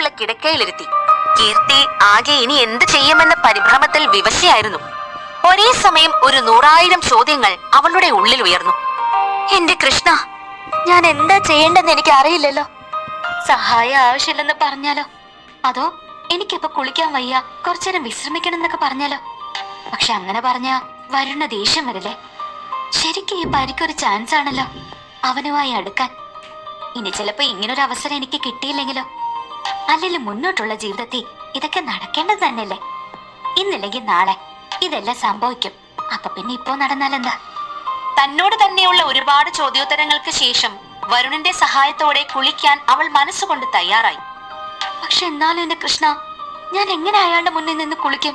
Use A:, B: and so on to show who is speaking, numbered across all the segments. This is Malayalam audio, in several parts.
A: അടുത്തുള്ള കിടക്കയിലിരുത്തി. കീർത്തി ആകെ ഇനി എന്ത് ചെയ്യുമെന്ന പരിഭ്രമത്തിൽ വിവശയായിരുന്നു. ഒരേ സമയം ഒരു നൂറായിരം ചോദ്യങ്ങൾ അവളുടെ ഉള്ളിൽ ഉയർന്നു. എന്റെ കൃഷ്ണ ഞാൻ എന്താ ചെയ്യേണ്ടെന്ന് എനിക്ക് അറിയില്ലല്ലോ. സഹായം ആവശ്യമില്ലെന്ന് പറഞ്ഞാലോ? അതോ എനിക്കിപ്പോ കുളിക്കാൻ വയ്യ കുറച്ചേരം വിശ്രമിക്കണം എന്നൊക്കെ പറഞ്ഞാലോ? പക്ഷെ അങ്ങനെ പറഞ്ഞ വരുന്ന ദേഷ്യം വരില്ലേ? ശരിക്കും ഈ പരിക്കൊരു ചാൻസ് ആണല്ലോ അവനുമായി അടുക്കാൻ. ഇനി ചിലപ്പോ ഇങ്ങനൊരു അവസരം എനിക്ക് കിട്ടിയില്ലെങ്കിലോ? അല്ലെങ്കിൽ മുന്നോട്ടുള്ള ജീവിതത്തിൽ ഇതൊക്കെ നടക്കേണ്ടത് തന്നെയല്ലേ? ഇന്നില്ലെങ്കിൽ നാളെ ഇതെല്ലാം സംഭവിക്കും. അപ്പൊ പിന്നെ ഇപ്പോ നടന്നാലെന്താ? തന്നോട് തന്നെയുള്ള ഒരുപാട് ചോദ്യോത്തരങ്ങൾക്ക് ശേഷം വരുണിന്റെ സഹായത്തോടെ കുളിക്കാൻ അവൾ മനസ്സുകൊണ്ട് തയ്യാറായി. പക്ഷെ എന്നാലും എന്റെ കൃഷ്ണ ഞാൻ എങ്ങനെ അയാളുടെ മുന്നിൽ നിന്ന് കുളിക്കും?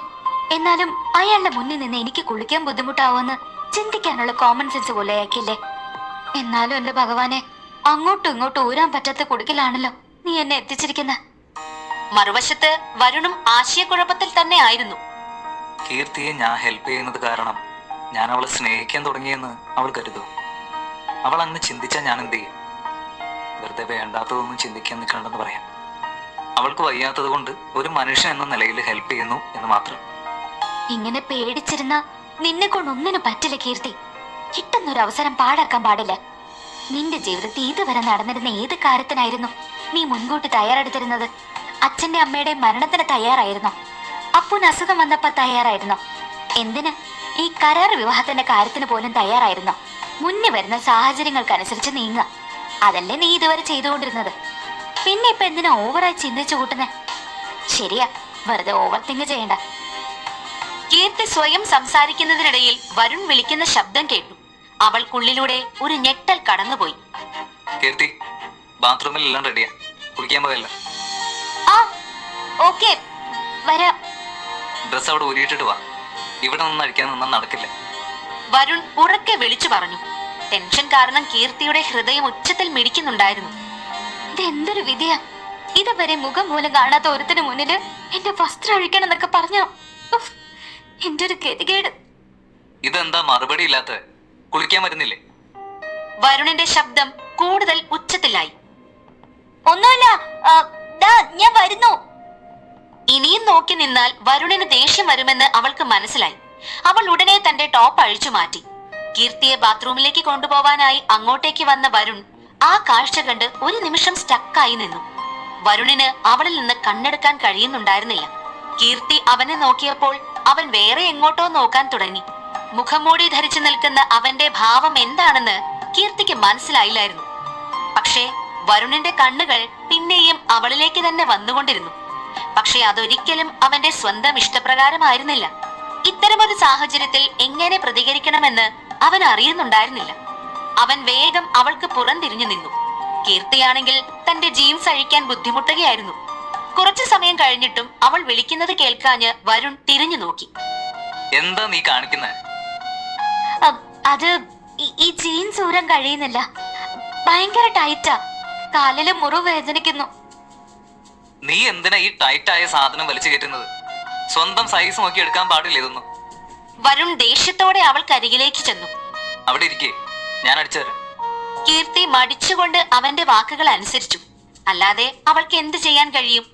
A: എന്നാലും അയാളുടെ മുന്നിൽ നിന്ന് എനിക്ക് കുളിക്കാൻ ബുദ്ധിമുട്ടാവുമെന്ന് ചിന്തിക്കാനുള്ള കോമൺ സെൻസ് പോലെയാക്കില്ലേ എന്നാലും എന്റെ ഭഗവാനെ അങ്ങോട്ടും ഇങ്ങോട്ടും ഊരാൻ പറ്റാത്ത കുടുക്കിലാണല്ലോ നീ എന്നെ എത്തിച്ചിരിക്കുന്ന. മറുവശത്ത് വരുണും ആശയക്കുഴപ്പത്തിൽ തന്നെ ആയിരുന്നു.
B: കീർത്തിയെ ഞാൻ ഹെൽപ്പ് ചെയ്യുന്നത് കാരണം ഞാൻ അവളെ സ്നേഹിക്കാൻ തുടങ്ങിയെന്ന് അവൾ കരുതും. അവൾ അങ്ങ് ചിന്തിച്ചാൽ ഞാൻ എന്ത് ചെയ്യും? വെറുതെ വേണ്ടാത്തതൊന്നും ചിന്തിക്കാൻ നിൽക്കണ്ടെന്ന് പറയാം. അവൾക്ക് വയ്യാത്തത് കൊണ്ട് ഒരു മനുഷ്യൻ എന്ന നിലയിൽ ഹെൽപ്പ് ചെയ്യുന്നു എന്ന് മാത്രം.
A: ഇങ്ങനെ പേടിച്ചിരുന്ന നിന്നെ കൊണ്ട് ഒന്നിനും പറ്റില്ല കീർത്തി. കിട്ടുന്നൊരു അവസരം പാഴാക്കാൻ പാടില്ല. നിന്റെ ജീവിതത്തിൽ ഇതുവരെ നടന്നിരുന്ന ഏത് കാര്യത്തിനായിരുന്നു നീ മുൻകൂട്ടി തയ്യാറെടുത്തിരുന്നത്? അച്ഛന്റെ അമ്മയുടെ മരണത്തിന് തയ്യാറായിരുന്നോ. അപ്പു അസുഖം വന്നപ്പോ തയ്യാറായിരുന്നോ. എന്തിന്? ഈ കരാർ വിവാഹത്തിന്റെ കാര്യത്തിന് പോലും തയ്യാറായിരുന്നോ. മുന്നേ വരുന്ന സാഹചര്യങ്ങൾക്കനുസരിച്ച് നീങ്ങ അതല്ലേ നീ ഇതുവരെ ചെയ്തുകൊണ്ടിരുന്നത്? പിന്നെ ഇപ്പൊ എന്തിനാ ഓവറായി ചിന്തിച്ചു കൂട്ടുന്നേ? ശരിയാ വെറുതെ ഓവർ തിങ്ക് ചെയ്യണ്ട. കീർത്തി സ്വയം സംസാരിക്കുന്നതിനിടയിൽ വരുൺ വിളിക്കുന്ന ശബ്ദം കേട്ടു. അവൾക്കുള്ളിലൂടെ ഒരു ഞെട്ടൽ കടന്നുപോയി.
B: കീർത്തി ബാത്റൂമിൽ എല്ലാം റെഡിയാ കുളിക്കാൻ പോയല്ല.
A: ആ ഓക്കെ. വരാം.
B: ഡ്രസ്സ് അവിടെ ഊരിയിട്ടിട്ട് വാ. ഇവിടെ നിന്ന് അഴിക്കാൻ നിന്നാൽ നടക്കില്ല.
A: വരുൺ ഉറക്കെ വിളിച്ചു പറഞ്ഞു. ടെൻഷൻ കാരണം കീർത്തിയുടെ ഹൃദയം ഉച്ചത്തിൽ മിടിക്കുന്നുണ്ടായിരുന്നു. ഇതെന്തൊരു വിധിയാ ഇതുവരെ മുഖം പോലും കാണാത്ത ഒരുത്തിന് മുന്നിൽ എന്റെ വസ്ത്രം അഴിക്കണം എന്നൊക്കെ പറഞ്ഞോ? എന്റെ ഒരു ഗതികേട്.
B: ഇതെന്താ മറുപടി ഇല്ലാത്ത? കുളിക്കാൻ വരുന്നില്ലേ?
A: വരുണിന്റെ ശബ്ദം കൂടുതൽ ഉച്ചത്തിലായി. ഒന്നുമില്ല ഞാൻ വരുന്നു. ഇനിയും നോക്കി നിന്നാൽ വരുണിന് ദേഷ്യം വരുമെന്ന് അവൾക്ക് മനസ്സിലായി. അവൾ ഉടനെ തന്റെ ടോപ്പ് അഴിച്ചു മാറ്റി. കീർത്തിയെ ബാത്റൂമിലേക്ക് കൊണ്ടുപോവാനായി അങ്ങോട്ടേക്ക് വന്ന വരുൺ ആ കാഴ്ച കണ്ട് ഒരു നിമിഷം സ്റ്റക്കായി നിന്നു. വരുണിന് അവളിൽ നിന്ന് കണ്ണെടുക്കാൻ കഴിയുന്നുണ്ടായിരുന്നില്ല. കീർത്തി അവനെ നോക്കിയപ്പോൾ അവൻ വേറെ എങ്ങോട്ടോ നോക്കാൻ തുടങ്ങി. മുഖംമൂടി ധരിച്ചു നിൽക്കുന്ന അവന്റെ ഭാവം എന്താണെന്ന് കീർത്തിക്ക് മനസ്സിലായില്ലായിരുന്നു. പക്ഷേ വരുണിന്റെ കണ്ണുകൾ പിന്നെയും അവളിലേക്ക് തന്നെ വന്നുകൊണ്ടിരുന്നു. പക്ഷെ അതൊരിക്കലും അവന്റെ സ്വന്തം ഇഷ്ടപ്രകാരമായിരുന്നില്ല. ഇത്തരമൊരു സാഹചര്യത്തിൽ എങ്ങനെ പ്രതികരിക്കണമെന്ന് അവൻ അറിയുന്നുണ്ടായിരുന്നില്ല. അവൻ വേഗം അവൾക്ക് പുറംതിരിഞ്ഞു നിന്നു. കീർത്തിയാണെങ്കിൽ തന്റെ ജീൻസ് അഴിക്കാൻ ബുദ്ധിമുട്ടുകയായിരുന്നു. കുറച്ചു സമയം കഴിഞ്ഞിട്ടും അവൾ വിളിക്കുന്നത് കേൾക്കാഞ്ഞ് വരുൺ തിരിഞ്ഞു നോക്കി.
B: എന്താ നീ കാണിക്കുന്നത്
A: അത് ഈ ജീൻസ് ഊരാൻ കഴിയുന്നില്ല. ഭയങ്കര ടൈറ്റാ. കാലിൽ മുറിവ് വേദനിക്കുന്നു.
B: നീ എന്തിനാ ഈ ടൈറ്റായ സാധനം വലിച്ചു കയറ്റുന്നത്? സ്വന്തം സൈസ് നോക്കി എടുക്കാൻ പാടില്ല ഇതൊന്നും.
A: വരുൺ ദേഷ്യത്തോടെ അവൾ കരികിലേക്ക് ചെന്നു.
B: അവിടെ ഇരിക്കേ ഞാൻ അടിച്ചു തരാം.
A: കീർത്തി മടിച്ചുകൊണ്ട് അവന്റെ വാക്കുകൾ അനുസരിച്ചു. അല്ലാതെ അവൾക്ക് എന്ത് ചെയ്യാൻ കഴിയും?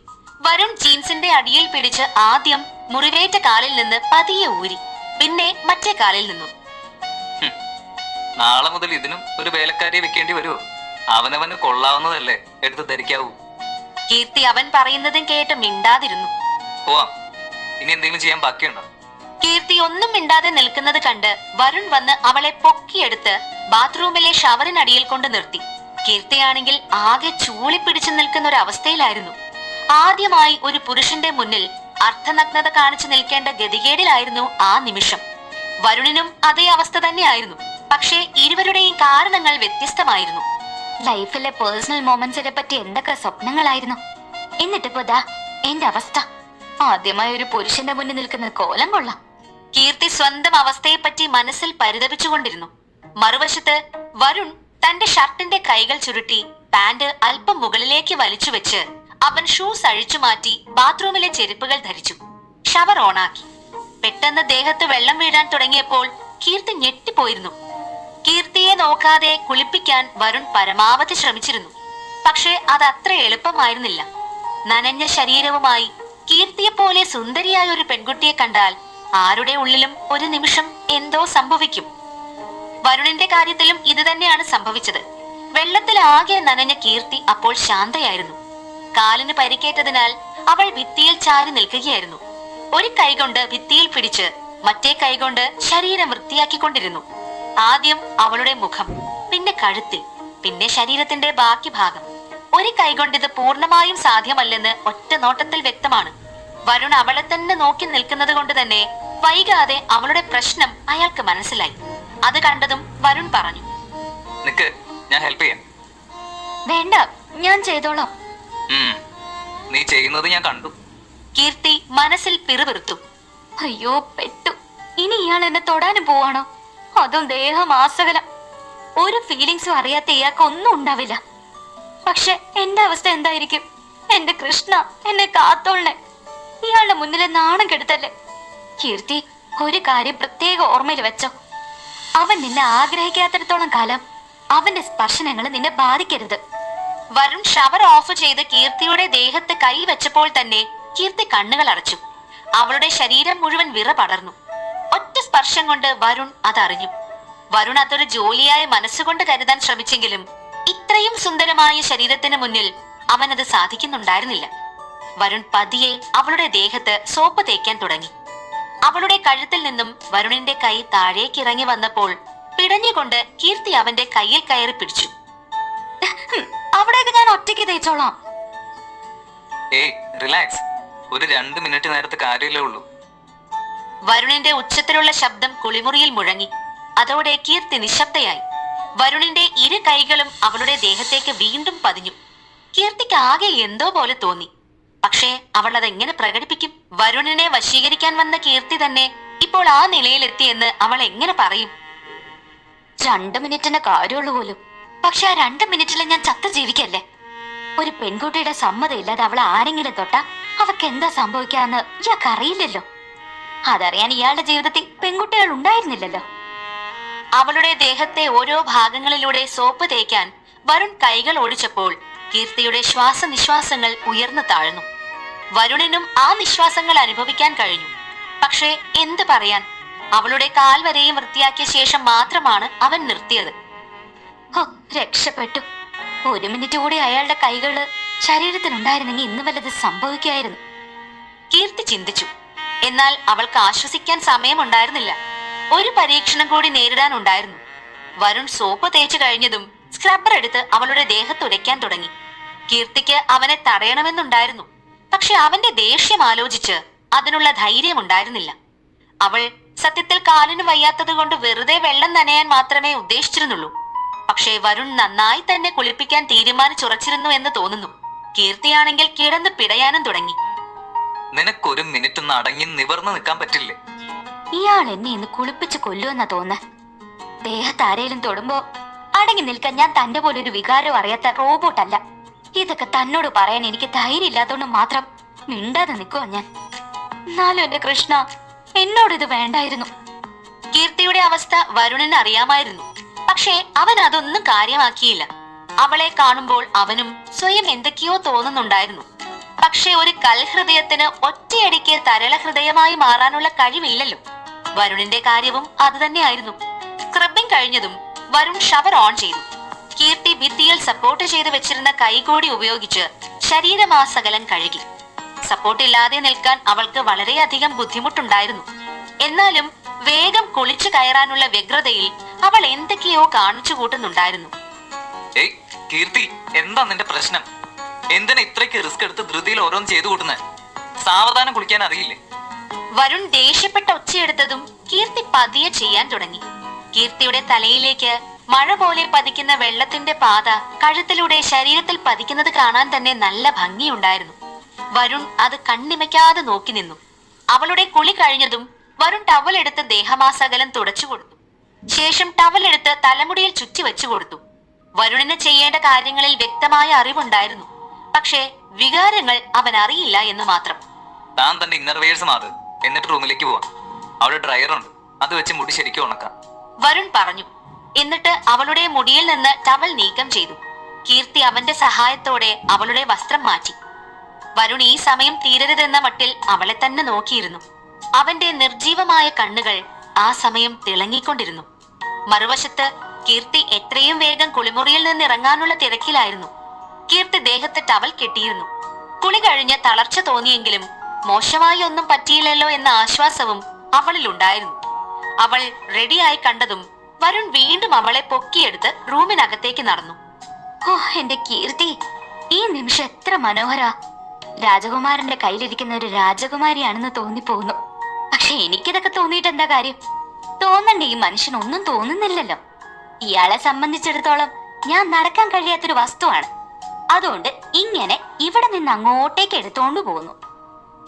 A: വരുൺ ജീൻസിന്റെ അടിയിൽ പിടിച്ച് ആദ്യം മുറിവേറ്റ കാലിൽ നിന്ന് പതിയെ ഊരി പിന്നെ മറ്റേ കാലിൽ നിന്നും.
B: നാളെ മുതൽ ഇതിനും ഒരു വേലക്കാരിയെ വെക്കേണ്ടി വരുമോ അവനവന് കൊള്ളാവുന്നതല്ലേ? എടുത്ത് ധരിക്കാവൂ.
A: കീർത്തി അവൻ പറയുന്നതും കേട്ട് മിണ്ടാതിരുന്നു.
B: പോവാം. ഇനി എന്തെങ്കിലും ചെയ്യാൻ ബാക്കിയുണ്ടോ?
A: കീർത്തി ഒന്നും മിണ്ടാതെ നിൽക്കുന്നത് കണ്ട് വരുൺ വന്ന് അവളെ പൊക്കിയെടുത്ത് ബാത്റൂമിലെ ഷവറിനടിയിൽ കൊണ്ട് നിർത്തി. കീർത്തിയാണെങ്കിൽ ആകെ ചൂളി പിടിച്ചു നിൽക്കുന്ന ഒരു അവസ്ഥയിലായിരുന്നു ആദ്യമായി ഒരു പുരുഷന്റെ മുന്നിൽ അർത്ഥനഗ്നത കാണിച്ചു നിൽക്കേണ്ട ഗതികേടിലായിരുന്നു ആ നിമിഷം. വരുണിനും അതേ അവസ്ഥ തന്നെയായിരുന്നു. പക്ഷേ ഇരുവരുടെയും കാരണങ്ങൾ വ്യത്യസ്തമായിരുന്നു. ലൈഫിലെ പേഴ്സണൽ മൊമെന്റ്സിനെ പറ്റി എന്തൊക്കെ സ്വപ്നങ്ങളായിരുന്നു? എന്നിട്ടിപ്പോ ദാ എന്റെ അവസ്ഥ. ആദ്യമായി ഒരു പുരുഷന്റെ മുന്നിൽ നിൽക്കുന്ന കോലം കൊള്ളാം. കീർത്തി സ്വന്തം അവസ്ഥയെപ്പറ്റി മനസ്സിൽ പരിതപിച്ചുകൊണ്ടിരുന്നു. മറുവശത്ത് വരുൺ തന്റെ ഷർട്ടിന്റെ കൈകൾ ചുരുട്ടി പാന്റ് അല്പം മുകളിലേക്ക് വലിച്ചു വെച്ച് അവൻ ഷൂസ് അഴിച്ചു മാറ്റി ബാത്റൂമിലെ ചെരുപ്പുകൾ ധരിച്ചു. ഷവർ ഓണാക്കി പെട്ടെന്ന് ദേഹത്ത് വെള്ളം വീഴാൻ തുടങ്ങിയപ്പോൾ കീർത്തി ഞെട്ടിപ്പോയിരുന്നു. കീർത്തിയെ നോക്കാതെ കുളിപ്പിക്കാൻ വരുൺ പരമാവധി ശ്രമിച്ചിരുന്നു. പക്ഷേ അത് അത്ര എളുപ്പമായിരുന്നില്ല. നനഞ്ഞ ശരീരവുമായി കീർത്തിയെ പോലെ സുന്ദരിയായ ഒരു പെൺകുട്ടിയെ കണ്ടാൽ ആരുടെ ഉള്ളിലും ഒരു നിമിഷം എന്തോ സംഭവിക്കും. വരുണിന്റെ കാര്യത്തിലും ഇത് തന്നെയാണ് സംഭവിച്ചത്. വെള്ളത്തിൽ ആകെ നനഞ്ഞ കീർത്തി അപ്പോൾ ശാന്തയായിരുന്നു. കാലിന് പരിക്കേറ്റതിനാൽ അവൾ ഭിത്തിയിൽ ചാരി നിൽക്കുകയായിരുന്നു. ഒരു കൈകൊണ്ട് ഭിത്തിയിൽ പിടിച്ച് മറ്റേ കൈകൊണ്ട് ശരീരം വൃത്തിയാക്കിക്കൊണ്ടിരുന്നു. ആദ്യം അവളുടെ മുഖം പിന്നെ കഴുത്തിൽ പിന്നെ ശരീരത്തിന്റെ ബാക്കി ഭാഗം. ഒരു കൈകൊണ്ട് ഇത് പൂർണമായും സാധ്യമല്ലെന്ന് ഒറ്റ നോട്ടത്തിൽ വ്യക്തമാണ്. വരുൺ അവളെ തന്നെ നോക്കി നിൽക്കുന്നത് കൊണ്ട് തന്നെ വൈകാതെ അവളുടെ പ്രശ്നം അയാൾക്ക് മനസ്സിലായി. അത് കണ്ടതും വരുൺ പറഞ്ഞു.
B: നിക്ക് ഞാൻ ഹെൽപ്പ് ചെയ്യാം.
A: വേണ്ട ഞാൻ ചെയ്തോളാം.
B: നീ ചെയ്യുന്നത് ഞാൻ കണ്ടു.
A: കീർത്തി മനസ്സിൽ പിറുപിറുത്തു. അയ്യോ പെട്ടു. ഇനി ഇയാൾ എന്നെ തൊടാനും പോവാണോ? അതും ദേഹമാസകലം. ഒരു ഫീലിങ്സും അറിയാത്ത ഇയാൾക്ക് ഒന്നും ഉണ്ടാവില്ല. പക്ഷെ എന്റെ അവസ്ഥ എന്തായിരിക്കും? എന്റെ കൃഷ്ണ എന്നെ കാത്തോളണേ ഇയാളുടെ മുന്നിലെ നാണം കെടുത്തല്ലേ? കീർത്തി ഒരു കാര്യം പ്രത്യേക ഓർമ്മയിൽ വെച്ചോ. അവൻ നിന്നെ ആഗ്രഹിക്കാത്തിടത്തോളം കാലം അവന്റെ സ്പർശനങ്ങൾ നിന്നെ ബാധിക്കരുത്. വരുൺ ഷവർ ഓഫ് ചെയ്ത് കീർത്തിയുടെ ദേഹത്ത് കൈ വെച്ചപ്പോൾ തന്നെ കീർത്തി കണ്ണുകൾ അടച്ചു. അവളുടെ ശരീരം മുഴുവൻ വിറ പടർന്നു. സ്പർശം കൊണ്ട് വരുൺ അതറിഞ്ഞു. വരുൺ അതൊരു ജോലിയായ മനസ്സുകൊണ്ട് കരുതാൻ ശ്രമിച്ചെങ്കിലും ഇത്രയും സുന്ദരമായ ശരീരത്തിന് മുന്നിൽ അവൻ അത് സാധിക്കുന്നുണ്ടായിരുന്നില്ല. വരുൺ പതിയെ അവളുടെ ദേഹത്ത് സോപ്പ് തേക്കാൻ തുടങ്ങി. അവളുടെ കഴുത്തിൽ നിന്നും വരുണിന്റെ കൈ താഴേക്ക് ഇറങ്ങി വന്നപ്പോൾ പിടഞ്ഞുകൊണ്ട് കീർത്തി അവന്റെ കയ്യിൽ കയറി പിടിച്ചു. അവിടെയൊക്കെ ഞാൻ ഒറ്റയ്ക്ക് തേച്ചോളാം.
B: ഏയ് റിലാക്സ്. ഒരു രണ്ട് മിനിറ്റ് നേരത്തെ കാര്യമല്ലേ ഉള്ളൂ.
A: വരുണിന്റെ ഉച്ചത്തിലുള്ള ശബ്ദം കുളിമുറിയിൽ മുഴങ്ങി. അതോടെ കീർത്തി നിശബ്ദയായി. വരുണിന്റെ ഇരു കൈകളും അവളുടെ ദേഹത്തേക്ക് വീണ്ടും പതിഞ്ഞു. കീർത്തിക്ക് ആകെ എന്തോ പോലെ തോന്നി. പക്ഷേ അവൾ അതെങ്ങനെ പ്രകടിപ്പിക്കും? വരുണിനെ വശീകരിക്കാൻ വന്ന കീർത്തി തന്നെ ഇപ്പോൾ ആ നിലയിലെത്തിയെന്ന് അവൾ എങ്ങനെ പറയും? രണ്ട് മിനിറ്റിന്റെ കാര്യമുള്ളൂ പോലും. പക്ഷെ ആ രണ്ട് മിനിറ്റിലെ ഞാൻ ചത്ത് ജീവിക്കല്ലേ? ഒരു പെൺകുട്ടിയുടെ സമ്മതം ഇല്ലാതെ അവൾ ആരെങ്കിലും തൊട്ടാ അവക്ക് എന്താ സംഭവിക്കാന്ന് ഇയാൾക്ക് അറിയില്ലല്ലോ. അതറിയാൻ ഇയാളുടെ ജീവിതത്തിൽ പെൺകുട്ടികൾ ഉണ്ടായിരുന്നില്ലല്ലോ. അവളുടെ ദേഹത്തെ ഓരോ ഭാഗങ്ങളിലൂടെ സോപ്പ് തേക്കാൻ വരുൺ കൈകൾ ഓടിച്ചപ്പോൾ കീർത്തിയുടെ ശ്വാസനിശ്വാസങ്ങൾ ഉയർന്നു താഴ്ന്നു. വരുണിനും ആ നിശ്വാസങ്ങൾ അനുഭവിക്കാൻ കഴിഞ്ഞു. പക്ഷേ എന്ത് പറയാൻ? അവളുടെ കാൽ വരെയും വൃത്തിയാക്കിയ ശേഷം മാത്രമാണ് അവൻ നിർത്തിയത്. ഹോ, രക്ഷപ്പെട്ടു. ഒരു മിനിറ്റ് കൂടി അയാളുടെ കൈകൾ ശരീരത്തിനുണ്ടായിരുന്നെങ്കിൽ ഇന്ന് വല്ലത് സംഭവിക്കായിരുന്നു കീർത്തി ചിന്തിച്ചു. എന്നാൽ അവൾക്ക് ആശ്വസിക്കാൻ സമയമുണ്ടായിരുന്നില്ല. ഒരു പരീക്ഷണം കൂടി നേരിടാനുണ്ടായിരുന്നു. വരുൺ സോപ്പ് തേച്ചു കഴിഞ്ഞതും സ്ക്രബ്ബർ എടുത്ത് അവളുടെ ദേഹത്തുരയ്ക്കാൻ തുടങ്ങി. കീർത്തിക്ക് അവനെ തടയണമെന്നുണ്ടായിരുന്നു. പക്ഷെ അവന്റെ ദേഷ്യം ആലോചിച്ച് അതിനുള്ള ധൈര്യം ഉണ്ടായിരുന്നില്ല. അവൾ സത്യത്തിൽ കാലിന് വയ്യാത്തത് കൊണ്ട് വെറുതെ വെള്ളം നനയാൻ മാത്രമേ ഉദ്ദേശിച്ചിരുന്നുള്ളൂ. പക്ഷേ വരുൺ നന്നായി തന്നെ കുളിപ്പിക്കാൻ തീരുമാനിച്ചുറച്ചിരുന്നു എന്ന് തോന്നുന്നു. കീർത്തിയാണെങ്കിൽ കിടന്ന് പിടയാനും തുടങ്ങി.
B: നിനക്കൊരു മിനിറ്റ് ഒന്ന് അടങ്ങി നിവർന്ന് നിൽക്കാൻ പറ്റില്ലേ?
A: ഇയാൾ എന്നെ ഇന്ന് കുളിപ്പിച്ച് കൊല്ലുവെന്നാ തോന്നുന്നെ. ദേഹത്ത് ആരേലും തൊടുമ്പോ അടങ്ങി നിൽക്കാൻ ഞാൻ തന്റെ പോലെ ഒരു വികാരം അറിയാത്ത റോബോട്ടല്ല ഇതൊക്കെ തന്നോട് പറയാൻ എനിക്ക് ധൈര്യം ഇല്ലാത്തോണ്ട് മാത്രം മിണ്ടാതെ നിൽക്കുവാ ഞാൻ. എന്നാലും എന്റെ കൃഷ്ണ എന്നോട് ഇത് വേണ്ടായിരുന്നു. കീർത്തിയുടെ അവസ്ഥ വരുണിന് അറിയാമായിരുന്നു. പക്ഷേ അവൻ അതൊന്നും കാര്യമാക്കിയില്ല. അവളെ കാണുമ്പോൾ അവനും സ്വയം എന്തൊക്കെയോ തോന്നുന്നുണ്ടായിരുന്നു. പക്ഷേ ഒരു കൽഹൃദയത്തിന് ഒറ്റയടിക്ക് തരള ഹൃദയമായി മാറാനുള്ള കഴിവില്ലല്ലോ. വരുണിന്റെ കാര്യവും അതുതന്നെയായിരുന്നു സ്ക്രബിംഗ് കഴിഞ്ഞതും വരുൺ ഷവർ ഓൺ ചെയ്തു. കീർത്തി ഭിത്തിയിൽ സപ്പോർട്ട് ചെയ്ത് വെച്ചിരുന്ന കൈകോടി ഉപയോഗിച്ച് ശരീരമാസകലം കഴുകി. സപ്പോർട്ട് ഇല്ലാതെ നിൽക്കാൻ അവൾക്ക് വളരെയധികം ബുദ്ധിമുട്ടുണ്ടായിരുന്നു. എന്നാലും വേഗം കുളിച്ചു കയറാനുള്ള വ്യഗ്രതയിൽ അവൾ എന്തൊക്കെയോ കാണിച്ചു കൂട്ടുന്നുണ്ടായിരുന്നു.
B: കീർത്തി എന്താ നിന്റെ പ്രശ്നം? എന്തിനാ ഇത്രയ്ക്ക് റിസ്ക് എടുത്ത് ധൃതിയിൽ ഓരോന്ന് ചെയ്തു കൂട്ടുന്നത് സാവധാനം കുളിക്കാൻ അറിയില്ലേ?
A: വരുൺ ദേഷ്യപ്പെട്ട ഒച്ചയെടുത്തതും കീർത്തി പതിയെ ചെയ്യാൻ തുടങ്ങി. കീർത്തിയുടെ തലയിലേക്ക് മഴ പോലെ പതിക്കുന്ന വെള്ളത്തിന്റെ പാത കഴുത്തിലൂടെ ശരീരത്തിൽ പതിക്കുന്നത് കാണാൻ തന്നെ നല്ല ഭംഗിയുണ്ടായിരുന്നു. വരുൺ അത് കണ്ണിമയ്ക്കാതെ നോക്കി നിന്നു. അവളുടെ കുളി കഴിഞ്ഞതും വരുൺ ടവൽ ടവലെടുത്ത് ദേഹമാസകലം തുടച്ചു കൊടുത്തു. ശേഷം ടവൽ ടവലെടുത്ത് തലമുടിയിൽ ചുറ്റി വെച്ചു കൊടുത്തു. വരുണിന് ചെയ്യേണ്ട കാര്യങ്ങളിൽ വ്യക്തമായ അറിവുണ്ടായിരുന്നു. പക്ഷേ വികാരങ്ങൾ അവൻ അറിയില്ല എന്ന് മാത്രം.
B: താൻ തന്റെ ഇന്നർ വേഴ്സ് മാറ്. എന്നിട്ട് റൂമിലേക്ക് പോവാം. അവിടെ ഡ്രയർ ഉണ്ട്. അത് വെച്ച് മുടി ശരിക്കും ഉണക്കാം.
A: വരുൺ പറഞ്ഞു. എന്നിട്ട് അവളുടെ മുടിയിൽ നിന്ന് ടവൽ നീക്കം ചെയ്തു. കീർത്തി അവന്റെ സഹായത്തോടെ അവളുടെ വസ്ത്രം മാറ്റി. വരുൺ ഈ സമയം തീരരുതെന്ന മട്ടിൽ അവളെ തന്നെ നോക്കിയിരുന്നു. അവന്റെ നിർജീവമായ കണ്ണുകൾ ആ സമയം തിളങ്ങിക്കൊണ്ടിരുന്നു. മറുവശത്ത് കീർത്തി എത്രയും വേഗം കുളിമുറിയിൽ നിന്ന് ഇറങ്ങാനുള്ള തിരക്കിലായിരുന്നു. കീർത്തി ദേഹത്ത് ടവൽ കെട്ടിയിരുന്നു. കുളി കഴിഞ്ഞ് തളർച്ച തോന്നിയെങ്കിലും മോശമായി ഒന്നും പറ്റിയില്ലല്ലോ എന്ന ആശ്വാസവും അവളിലുണ്ടായിരുന്നു അവൾ റെഡിയായി കണ്ടതും വരുൺ വീണ്ടും അവളെ പൊക്കിയെടുത്ത് റൂമിനകത്തേക്ക് നടന്നു. ഓ എന്റെ കീർത്തി ഈ നിമിഷം എത്ര മനോഹര. രാജകുമാരന്റെ കയ്യിലിരിക്കുന്ന ഒരു രാജകുമാരിയാണെന്ന് തോന്നിപ്പോകുന്നു. പക്ഷെ എനിക്കിതൊക്കെ തോന്നിയിട്ട് എന്താ കാര്യം? തോന്നണ്ട ഈ മനുഷ്യൻ ഒന്നും തോന്നുന്നില്ലല്ലോ. ഇയാളെ സംബന്ധിച്ചിടത്തോളം ഞാൻ നടക്കാൻ കഴിയാത്തൊരു വസ്തുവാണ്. അതുകൊണ്ട് ഇങ്ങനെ ഇവിടെ നിന്ന് അങ്ങോട്ടേക്ക് എടുത്തോണ്ട് പോകുന്നു.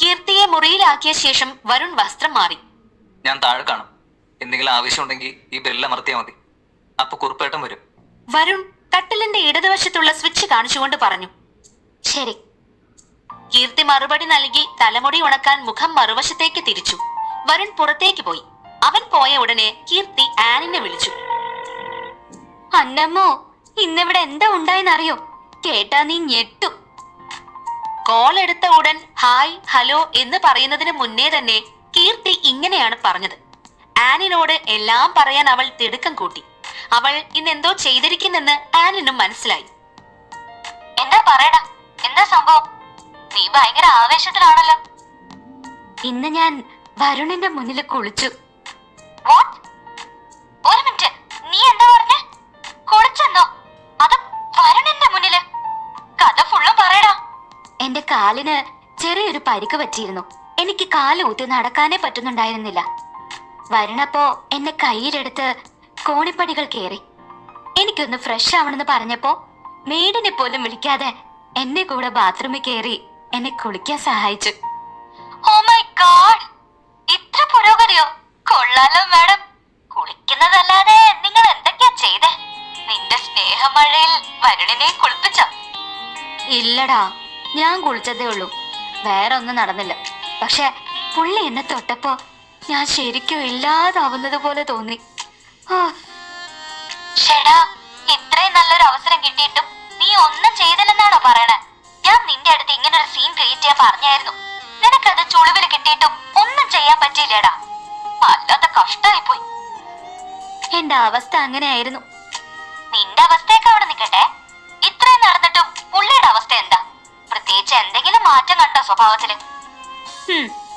A: കീർത്തിയെ മുറിയിലാക്കിയ ശേഷം വരുൺ വസ്ത്രം മാറി.
B: ഞാൻ താഴെ കാണും. എന്തെങ്കിലും ആവശ്യമുണ്ടെങ്കിൽ ഈ ബെല്ല അമർത്തിയാ മതി. അപ്പൊ കുറുപ്പേട്ടം വരും.
A: വരുൺ കട്ടിലിന്റെ ഇടതുവശത്തുള്ള സ്വിച്ച് കാണിച്ചുകൊണ്ട് പറഞ്ഞു. ശരി. കീർത്തി മറുപടി നൽകി തലമുടി ഉണക്കാൻ മുഖം മറുവശത്തേക്ക് തിരിച്ചു. വരുൺ പുറത്തേക്ക് പോയി. അവൻ പോയ ഉടനെ കീർത്തി ആനിനെ വിളിച്ചു. അന്നമ്മോ ഇന്നിവിടെ എന്താ ഉണ്ടായെന്നറിയോ? കേട്ടാ നീ ഞെട്ടു. കോൾ എടുത്ത ഉടൻ ഹായ് ഹലോ എന്ന് പറയുന്നതിന് മുന്നേ തന്നെ കീർത്തി ഇങ്ങനെയാണ് പറഞ്ഞത്. ആനിനോട് എല്ലാം പറയാൻ അവൾ തിടുക്കം കൂട്ടി. അവൾ ഇന്നെന്തോ ചെയ്തിരിക്കുന്നെന്ന് ആനിനും മനസ്സിലായി. എന്താ പറയടാ? എന്താ സംഭവം? നീ ഭയങ്കര ആവേശത്തിലാണല്ലോ. ഇന്ന് ഞാൻ വരുണിന്റെ മുന്നിൽ കുളിച്ചു. കാലിന് ചെറിയൊരു പരിക്ക് പറ്റിയിരുന്നു. എനിക്ക് കാൽ ഊത്തി നടക്കാനേ പറ്റുന്നുണ്ടായിരുന്നില്ല. വരണപ്പോ എന്നെ കയ്യിലെടുത്ത് കോണിപ്പടികൾ കേറി എനിക്കൊന്ന് ഫ്രഷ് ആവണമെന്ന് പറഞ്ഞപ്പോ മെയ്ഡിനെ പോലും വിളിക്കാതെ എന്നെ കൂടെ ബാത്റൂമിൽ കയറി എന്നെ കുളിക്കാൻ സഹായിച്ചു. ഓ മൈ ഗാഡ് ഇത്ര പുരോഗതിയോ? കൊള്ളാലോ മാഡം. കുളിക്കുന്നതല്ലാതെ നിങ്ങൾ എന്തൊക്കെയാ ചെയ്തേ? നിന്റെ സ്നേഹമഴയിൽ വരുണിനെ കുളിപ്പിച്ചോ? ഇല്ലടാ. ഞാൻ കുളിച്ചതേ ഉള്ളൂ. വേറെ ഒന്നും നടന്നില്ല. പക്ഷെ പുള്ളി എന്നെ തൊട്ടപ്പോ ഞാൻ ശരിക്കും ഇല്ലാതാവുന്നത് പോലെ തോന്നി. ഷെടാ ഇത്രയും നല്ലൊരു അവസരം കിട്ടിയിട്ടും നീ ഒന്നും ചെയ്തില്ലെന്നാണോ പറയണേ? ഞാൻ നിന്റെ അടുത്ത് ഇങ്ങനെ ഒരു സീൻ ക്രിയേറ്റ് ചെയ്യാൻ പറഞ്ഞായിരുന്നു. നിനക്കത് ചുളിവിൽ കിട്ടിയിട്ടും ഒന്നും ചെയ്യാൻ പറ്റിയില്ലേടാ? അല്ലാത്ത കഷ്ടായി പോയി എന്റെ അവസ്ഥ അങ്ങനെയായിരുന്നു. നിന്റെ അവസ്ഥയൊക്കെ അവിടെ നിൽക്കട്ടെ ഇത്രയും നടന്നിട്ടും പുള്ളിയുടെ അവസ്ഥ എന്താ? എന്തെങ്കിലും മാറ്റം കണ്ടോ സ്വഭാവത്തിൽ?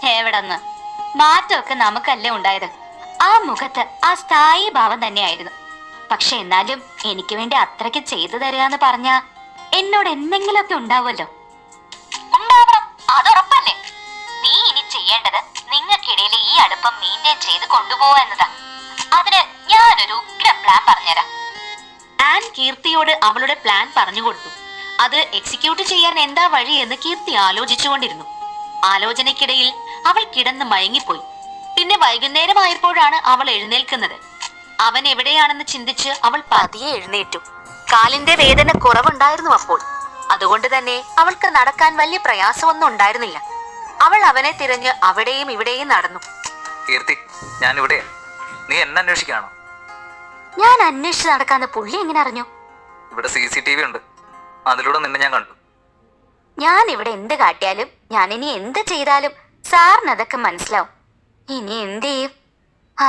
A: എവിടെന്ന്? മാറ്റമൊക്കെ നമുക്കല്ലേ ഉണ്ടായത്. ആ മുഖത്ത് ആ സ്ഥായി ഭാവം തന്നെയായിരുന്നു. പക്ഷെ എന്നാലും എനിക്ക് വേണ്ടി അത്രയ്ക്ക് ചെയ്തു തരിക എന്ന് പറഞ്ഞ എന്നോട് എന്തെങ്കിലുമൊക്കെ ഉണ്ടാവുമല്ലോ. ഉണ്ടാവണം. നീ ഇനി ചെയ്യേണ്ടത് നിങ്ങൾക്കിടയിൽ ഈ അടുപ്പം മെയിന്റെയിൻ ചെയ്ത് കൊണ്ടുപോവുക എന്നതാ. അതിന് ഞാനൊരു ഉഗ്ര പ്ലാൻ പറഞ്ഞുതരാം. ആൻ കീർത്തിയോട് അവളുടെ പ്ലാൻ പറഞ്ഞു കൊടുത്തു. അത് എക്സിക്യൂട്ട് ചെയ്യാൻ എന്താ വഴി എന്ന് കീർത്തി ആലോചിച്ചുകൊണ്ടിരുന്നു. ആലോചനയ്ക്കിടയിൽ അവൾ കിടന്ന് മയങ്ങിപ്പോയി. പിന്നെ വൈകുന്നേരമായപ്പോഴാണ് അവൾ എഴുന്നേൽക്കുന്നത്. അവൻ എവിടെയാണെന്ന് ചിന്തിച്ച് അവൾ പതിയെ എഴുന്നേറ്റു. കാലിന്റെ വേദന കുറവുണ്ടായിരുന്നു അപ്പോൾ. അതുകൊണ്ട് തന്നെ അവൾക്ക് നടക്കാൻ വലിയ പ്രയാസമൊന്നും ഉണ്ടായിരുന്നില്ല. അവൾ അവനെ തിരഞ്ഞ് അവിടെയും ഇവിടെയും നടന്നു.
B: കീർത്തി ഞാൻ ഇവിടെ നീ എന്നെ അന്വേഷിക്കാണോ
A: ഞാൻ അന്വേഷിച്ച് നടക്കാന്ന് പുള്ളി എങ്ങനെ അറിഞ്ഞു?
B: ഇവിടെ സി സി ടി വി ഉണ്ട്. അതിലൂടെ നിന്നെ ഞാൻ കണ്ടു.
A: ഞാൻ ഇവിടെ എന്ത് കാട്ടിയാലും ഞാൻ ഇനി എന്ത് ചെയ്താലും സാറിന് അതൊക്കെ മനസ്സിലാവും. ഇനി എന്ത് ചെയ്യും? ആ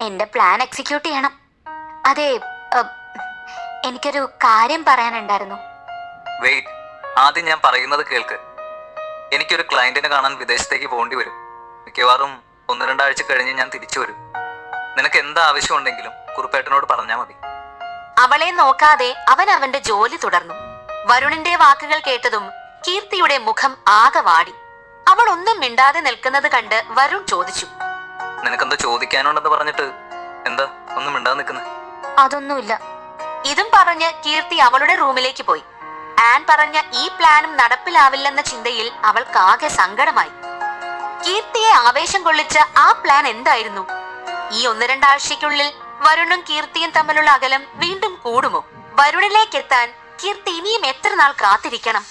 A: എന്റെ പ്ലാൻ എക്സിക്യൂട്ട് ചെയ്യണം. അതെ എനിക്കൊരു കാര്യം പറയാനുണ്ടായിരുന്നു.
B: വെയിറ്റ് ആദ്യം ഞാൻ പറയുന്നത് കേൾക്ക്. എനിക്കൊരു ക്ലയന്റിനെ കാണാൻ വിദേശത്തേക്ക് പോകേണ്ടി വരും. മിക്കവാറും ഒന്ന് രണ്ടാഴ്ച കഴിഞ്ഞ് ഞാൻ തിരിച്ചു വരും. നിനക്ക് എന്താ ആവശ്യമുണ്ടെങ്കിലും കുറുപ്പേട്ടനോട് പറഞ്ഞാൽ മതി.
A: അവളെ നോക്കാതെ അവൻ അവന്റെ ജോലി തുടർന്നു. വരുണിന്റെ വാക്കുകൾ കേട്ടതും കീർത്തിയുടെ മുഖം ആകെ വാടി. അവൾ ഒന്നും മിണ്ടാതെ നിൽക്കുന്നത് കണ്ട് വരുൺ ചോദിച്ചു.
B: നിനക്കെന്തോ ചോദിക്കാനുണ്ടെന്ന് പറഞ്ഞിട്ട് എന്താ ഒന്നും മിണ്ടാതെ നിൽക്കുന്നത്
A: അതൊന്നുമില്ല. ഇതും പറഞ്ഞ് കീർത്തി അവളുടെ റൂമിലേക്ക് പോയി. ആൻ പറഞ്ഞ ഈ പ്ലാനും നടപ്പിലാവില്ലെന്ന ചിന്തയിൽ അവൾക്കാകെ സങ്കടമായി. കീർത്തിയെ ആവേശം കൊള്ളിച്ച ആ പ്ലാൻ എന്തായിരുന്നു? ഈ ഒന്ന് രണ്ടാഴ്ചയ്ക്കുള്ളിൽ വരുണും കീർത്തിയും തമ്മിലുള്ള അകലം വീണ്ടും കൂടുമോ? വരുണിലേക്ക് കീർത്തി ഇനിയും എത്ര നാൾ കാത്തിരിക്കണം?